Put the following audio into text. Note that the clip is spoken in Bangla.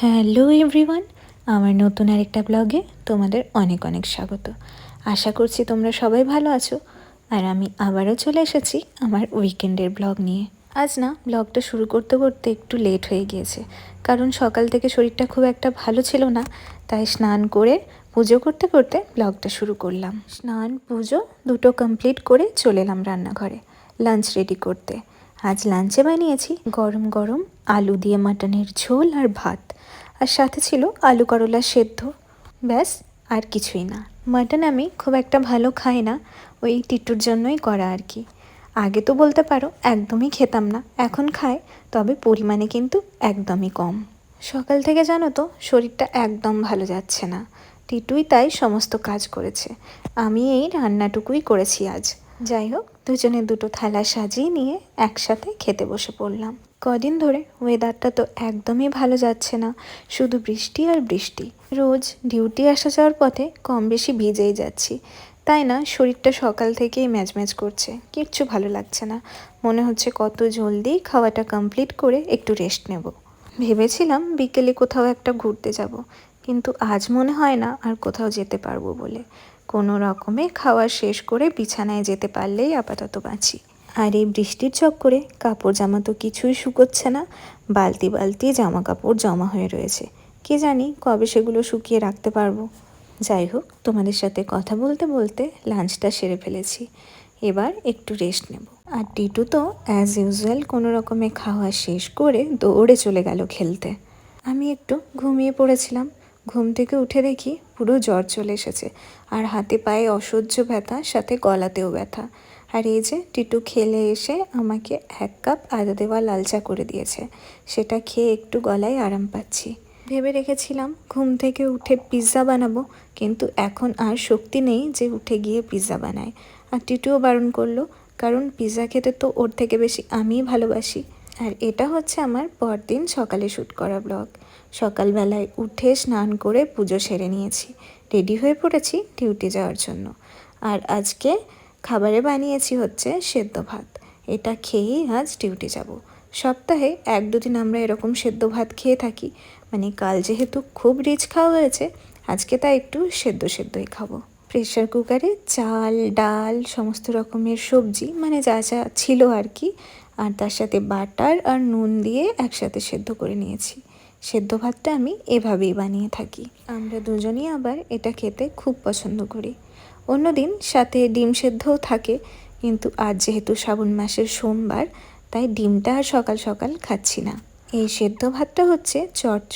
হ্যালো এভরিওয়ান, আমার নতুন আরেকটা ব্লগে তোমাদের অনেক অনেক স্বাগত। আশা করছি তোমরা সবাই ভালো আছো, আর আমি আবারও চলে এসেছি আমার উইকেন্ডের ব্লগ নিয়ে। আজ না, ব্লগটা শুরু করতে করতে একটু লেট হয়ে গিয়েছে, কারণ সকাল থেকে শরীরটা খুব একটা ভালো ছিল না, তাই স্নান করে পুজো করতে করতে ব্লগটা শুরু করলাম। স্নান, পুজো দুটো কমপ্লিট করে চলে এলাম রান্নাঘরে লাঞ্চ রেডি করতে। আজ লাঞ্চে বানিয়েছি গরম গরম আলু দিয়ে মাটনের ঝোল আর ভাত। আর সাথে ছিল আলু করলা সেদ্ধ। ব্যাস, আর কিছুই না। মাটন আমি খুব একটা ভালো খাই না, ওই টিটুর জন্যই করা আর কি। আগে তো বলতে পারো, একদমই খেতাম না। এখন খাই, তবে পরিমাণে কিন্তু একদমই কম। সকাল থেকে জানো তো, শরীরটা একদম ভালো যাচ্ছে না। টিটুই তাই সমস্ত কাজ করেছে। আমি এই রান্নাটুকুই করেছি আজ। যাই হোক, দুজনে দুটো থালা সাজিয়ে নিয়ে একসাথে খেতে বসে পড়লাম। কদিন ধরে ওয়েদারটা তো একদমই ভালো যাচ্ছে না, শুধু বৃষ্টি আর বৃষ্টি। রোজ ডিউটি আসা যাওয়ার পথে কম বেশি ভিজেই যাচ্ছি। তাই না, শরীরটা সকাল থেকেই ম্যাচ ম্যাচ করছে, কিচ্ছু ভালো লাগছে না। মনে হচ্ছে কত জলদি খাওয়াটা কমপ্লিট করে একটু রেস্ট নেব। ভেবেছিলাম বিকেলে কোথাও একটা ঘুরতে যাব, কিন্তু আজ মনে হয় না আর কোথাও যেতে পারব বলে। কোনো রকমে খাওয়া শেষ করে বিছানায় যেতে পারলেই আপাতত বাঁচি। আর এই বৃষ্টির চক্করে কাপড় জামা তো কিছুই শুকোচ্ছে না, বালতি বালতি জামা কাপড় জমা হয়ে রয়েছে। কে জানি কবে সেগুলো শুকিয়ে রাখতে পারব। যাই হোক, তোমাদের সাথে কথা বলতে বলতে লাঞ্চটা সেরে ফেলেছি। এবার একটু রেস্ট নেব। আর টিটু তো অ্যাজ ইউজুয়াল কোনো রকমে খাওয়া শেষ করে দৌড়ে চলে গেল খেলতে। আমি একটু ঘুমিয়ে পড়েছিলাম। ঘুম থেকে উঠে দেখি পুরো জ্বর চলে এসেছে। আর হাতে পায়ে অসহ্য ব্যথা, সাথে গলাতেও ব্যথা। আর এই যে টিটু খেলে এসে আমাকে এক কাপ আদা দেওয়া লাল চা করে দিয়েছে। সেটা খেয়ে একটু গলায় আরাম পাচ্ছি। ভেবে রেখেছিলাম ঘুম থেকে উঠে পিৎজা বানাবো, কিন্তু এখন আর শক্তি নেই যে উঠে গিয়ে পিৎজা বানায়। আর টিটুও বারণ করল, কারণ পিৎজা খেতে তো ওর থেকে বেশি আমিই ভালোবাসি। আর এটা হচ্ছে আমার পরদিন সকালে শ্যুট করা ব্লগ। সকালবেলায় উঠে স্নান করে পুজো সেরে নিয়েছি। রেডি হয়ে পড়েছি ডিউটি যাওয়ার জন্য। আর আজকে খাবারে বানিয়েছি হচ্ছে সেদ্ধ ভাত। এটা খেয়েই আজ ডিউটি যাব। সপ্তাহে এক দুদিন আমরা এরকম সেদ্ধ ভাত খেয়ে থাকি। মানে কাল যেহেতু খুব রিচ খাওয়া হয়েছে, আজকে তা একটু সেদ্ধ সেদ্ধই খাব। প্রেশার কুকারে চাল, ডাল, সমস্ত রকমের সবজি মানে যা যা ছিল আর কি, আর তার সাথে বাটার আর নুন দিয়ে একসাথে সেদ্ধ করে নিয়েছি। সেদ্ধ ভাতটা আমি এভাবেই বানিয়ে থাকি। আমরা দুজনই আবার এটা খেতে খুব পছন্দ করি। অন্যদিন সাথে ডিম সেদ্ধও থাকে, কিন্তু আজ যেহেতু শ্রাবণ মাসের সোমবার, তাই ডিমটা আর সকাল সকাল খাচ্ছি না। এই সেদ্ধ ভাতটা হচ্ছে চটচড়ি